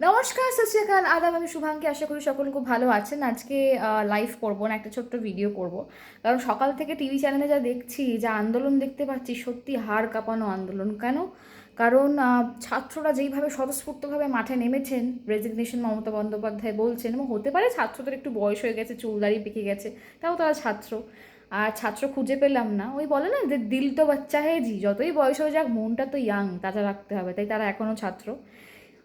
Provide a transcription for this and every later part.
নমস্কার শ্রী আদাব আমি শুভাঙ্কি আশা করি সকলে খুব ভালো আছেন। আজকে লাইভ করব না, একটা ছোট্ট ভিডিও করব। কারণ সকাল থেকে টিভি চ্যানেলে যা দেখছি, যা আন্দোলন দেখতে পাচ্ছি, সত্যি হাড় কাঁপানো আন্দোলন। কেন? কারণ ছাত্ররা যেইভাবে স্বতঃস্ফূর্তভাবে মাঠে নেমেছেন রেজিগনেশন মমতা বন্দ্যোপাধ্যায় বলছেন, এবং হতে পারে ছাত্রদের একটু বয়স হয়ে গেছে চুলদারি পেকে গেছে, তাও তারা ছাত্র। আর ছাত্র খুঁজে পেলাম না। ওই বলে না যে, দিল তো বাচ্চা হে জি, যতই বয়স হয়ে যাক, মনটা তো ইয়াং তাজা রাখতে হবে। তাই তারা এখনও ছাত্র।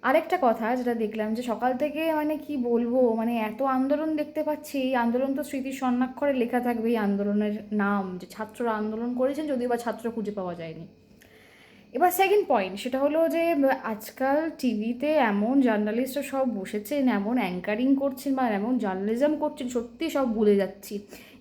আরেকটা কথা যেটা দেখলাম যে সকাল থেকে মানে কি বলব মানে এত আন্দোলন দেখতে পাচ্ছি, এই আন্দোলন তো স্মৃতির স্বর্ণাক্ষরে লেখা থাকবে, এই আন্দোলনের নাম, যে ছাত্ররা আন্দোলন করেছেন যদিও বা ছাত্র খুঁজে পাওয়া যায়নি। এবার সেকেন্ড পয়েন্ট সেটা হলো যে, আজকাল টিভিতে এমন জার্নালিস্টরা সব বসেছেন, এমন অ্যাঙ্কারিং করছেন বা এমন জার্নালিজম করছেন, সত্যি সব ভুলে যাচ্ছি।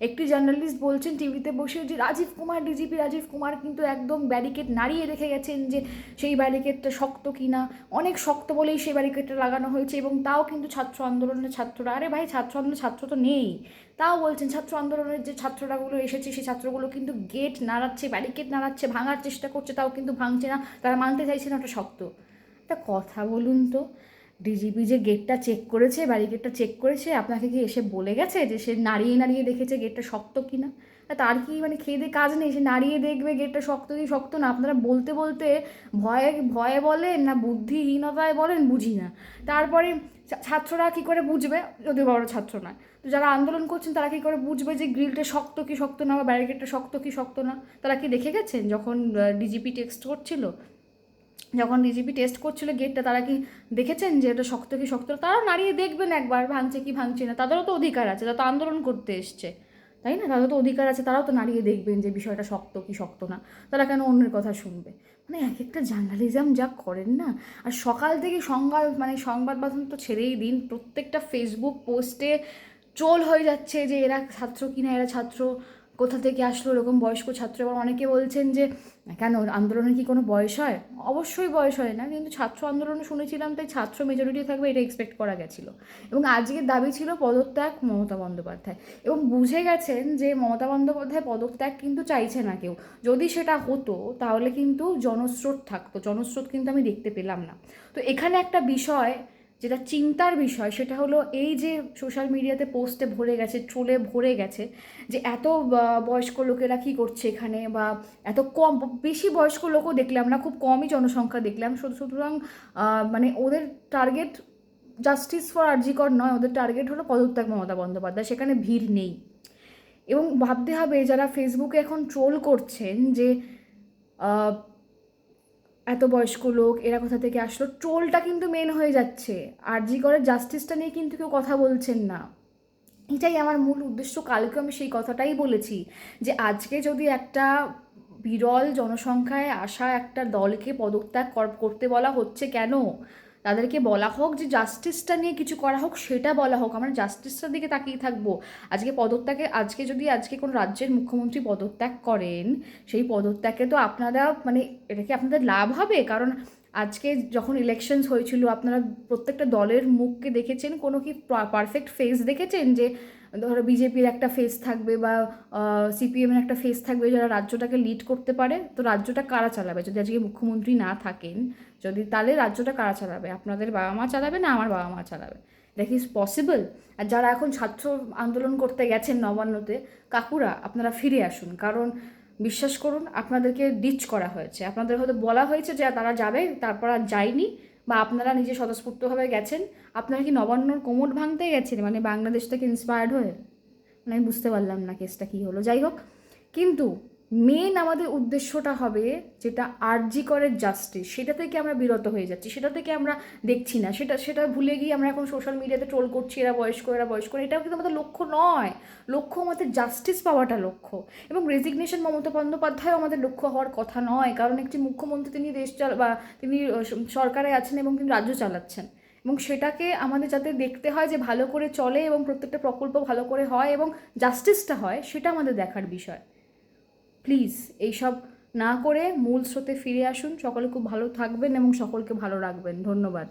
একটি জার্নালিস্ট বলছেন টিভিতে বসে যে রাজীব কুমার, ডিজিপি রাজীব কুমার কিন্তু একদম ব্যারিকেড নাড়িয়ে রেখে গেছেন যে সেই ব্যারিকেডটা শক্ত কিনা। অনেক শক্ত বলেই সেই ব্যারিকেডটা লাগানো হয়েছে এবং তাও কিন্তু ছাত্র আন্দোলনের ছাত্ররা, আরে ভাই ছাত্র আন্দোলনের ছাত্র তো নেই। তাও বলছেন ছাত্র আন্দোলনের যে ছাত্ররাগুলো এসেছে সেই ছাত্রগুলো কিন্তু গেট নাড়াচ্ছে, ব্যারিকেড নাড়াচ্ছে, ভাঙার চেষ্টা করছে, তাও কিন্তু ভাঙছে না, তারা মানতে চাইছে না, ওটা শক্ত। একটা কথা বলুন তো। ডিজিপি যে গেটটা চেক করেছে ব্যারিকেডটা চেক করেছে, আপনাকে কি এসে বলে গেছে যে সে নাড়িয়ে নাড়িয়ে দেখেছে গেটটা শক্ত কিনা? তার কি মানে খেয়ে দিয়ে কাজ নেই? সে নাড়িয়ে দেখবে গেটটা শক্ত কি শক্ত না? আপনারা বলতে বলতে ভয়ে ভয়ে বলেন না বুদ্ধিহীনতায় বলেন বুঝি না। তারপরে ছাত্ররা কি করে বুঝবে? যদিও বড় ছাত্র নয়। তো যারা আন্দোলন করছেন, তারা কি করে বুঝবে যে গ্রিলটা শক্ত কি শক্ত না বা ব্যারিকেডটা শক্ত কি শক্ত না? তারা কি দেখে গেছেন যখন ডিজিপি টেক্সট করছিল? যখন ডিজিপি টেস্ট করছিল গেটটা তারা কি দেখেছেন যে এটা শক্ত কি শক্ত? না? তারাও নাড়িয়ে দেখবেন একবার, ভাঙছে কি ভাঙছে না। তাদেরও তো অধিকার আছে, তারা তো আন্দোলন করতে এসছে। তাই না? তাদের তো অধিকার আছে, তারাও তো নাড়িয়ে দেখবেন যে বিষয়টা শক্ত কি শক্ত না। তারা কেন অন্যের কথা শুনবে? মানে এক একটা জার্নালিজম যা করেন না, আর সকাল থেকে সংবাদ মানে সংবাদ মাধ্যম তো ছেড়েই দিন। প্রত্যেকটা ফেসবুক পোস্টে ট্রোল হয়ে যাচ্ছে যে এরা ছাত্র কিনা, এরা ছাত্র কোথা থেকে আসলো এরকম বয়স্ক ছাত্র? এবার অনেকে বলছেন যে, কেন আন্দোলনের কি কোনো বয়স হয়? অবশ্যই বয়স হয় না, কিন্তু ছাত্র আন্দোলনে শুনেছিলাম তাই ছাত্র মেজরিটি থাকবে, এটা এক্সপেক্ট করা গেছিল। এবং আজকের দাবি ছিল পদত্যাগ মমতা বন্দ্যোপাধ্যায়। এবং বুঝে গেছেন যে, মমতা বন্দ্যোপাধ্যায় পদত্যাগ কিন্তু চাইছে না কেউ। যদি সেটা হতো, তাহলে কিন্তু জনস্রোত থাকতো। জনস্রোত কিন্তু আমি দেখতে পেলাম না। তো এখানে একটা বিষয় যেটা চিন্তার বিষয়, সেটা হলো এই যে সোশ্যাল মিডিয়াতে পোস্টে ভরে গেছে ট্রোলে ভরে গেছে, যে এত বয়স্ক লোকেরা কী করছে এখানে বা এত কম, বেশি বয়স্ক লোকও দেখলাম না, খুব কমই জনসংখ্যা দেখলাম। সুত- সুতরাং মানে ওদের টার্গেট জাস্টিস ফর আরজিকর নয়, ওদের টার্গেট হলো পদত্যাগ মমতা বন্দ্যোপাধ্যায়, সেখানে ভিড় নেই। এবং ভাবতে হবে, যারা ফেসবুকে এখন ট্রোল করছেন যে এত বয়স্ক লোক, এরা কোথা থেকে আসলো? ট্রোলটা কিন্তু মেন হয়ে যাচ্ছে। আর জি করে জাস্টিসটা নিয়ে কিন্তু কেউ কথা বলছেন না। এটাই আমার মূল উদ্দেশ্য। কালকে আমি সেই কথাটাই বলেছি যে, আজকে যদি একটা বিরল জনসংখ্যায় আসা একটা দলকে পদত্যাগ কর- করতে বলা হচ্ছে কেন? তাদেরকে বলা হোক যে জাস্টিসটা নিয়ে কিছু করা হোক, সেটা বলা হোক। আমরা জাস্টিসটার দিকে তাকিয়ে থাকব। আজকে পদত্যাগে, আজকে যদি আজকে কোনো রাজ্যের মুখ্যমন্ত্রী পদত্যাগ করেন, সেই পদত্যাগে তো আপনারা মানে এটা কি আপনাদের লাভ হবে? কারণ আজকে যখন ইলেকশনস হয়েছিল, আপনারা প্রত্যেকটা দলের মুখকে দেখেছেন, কোনো কি পারফেক্ট ফেস দেখেছেন যে ধরো বিজেপির একটা ফেস থাকবে বা সিপিএমের একটা ফেস থাকবে যারা রাজ্যটাকে লিড করতে পারে, তো রাজ্যটা কারা চালাবে? যদি আজকে মুখ্যমন্ত্রী না থাকেন, যদি তাহলে রাজ্যটা কারা চালাবে? আপনাদের বাবা মা চালাবে না আমার বাবা মা চালাবে? এটা কি পসিবল আর যারা এখন ছাত্র আন্দোলন করতে গেছেন নবান্নতে, কাকুরা, আপনারা ফিরে আসুন। কারণ বিশ্বাস করুন, আপনাদেরকে ডিচ করা হয়েছে। আপনাদের হয়তো বলা হয়েছে যে তারা যাবে, তারপর আর যায়নি। বা আপনারা নিজে স্বতঃস্ফূর্তভাবে গেছেন, আপনারা কি নবান্নর কোমর ভাঙতে গেছেন? মানে বাংলাদেশ থেকে ইন্সপায়ার্ড হয়ে? মানে আমি বুঝতে পারলাম না কেসটা কী হলো। যাই হোক, কিন্তু মেন আমাদের উদ্দেশ্যটা হবে যেটা আরজি করে জাস্টিস সেটা থেকে আমরা বিরত হয়ে যাচ্ছি, সেটা থেকে আমরা দেখছি না, সেটা সেটা ভুলে গিয়ে আমরা এখন সোশ্যাল মিডিয়াতে ট্রোল করছি, এরা বয়স্ক এরা বয়স্ক, এটাও কিন্তু আমাদের লক্ষ্য নয়। লক্ষ্য আমাদের জাস্টিস পাওয়াটা লক্ষ্য এবং রেজিগনেশন মমতা বন্দ্যোপাধ্যায় আমাদের লক্ষ্য হওয়ার কথা নয়, কারণ একটি মুখ্যমন্ত্রী তিনি দেশ চাল, বা তিনি সরকারে আছেন এবং তিনি রাজ্য চালাচ্ছেন এবং সেটাকে আমাদের যাতে দেখতে হয় যে ভালো করে চলে এবং প্রত্যেকটা প্রকল্প ভালো করে হয় এবং জাস্টিসটা হয়, সেটা আমাদের দেখার বিষয়। প্লিজ এইসব না করে মূল স্রোতে ফিরে আসুন। সকলে খুব ভালো থাকবেন এবং সকলকে ভালো রাখবেন। ধন্যবাদ।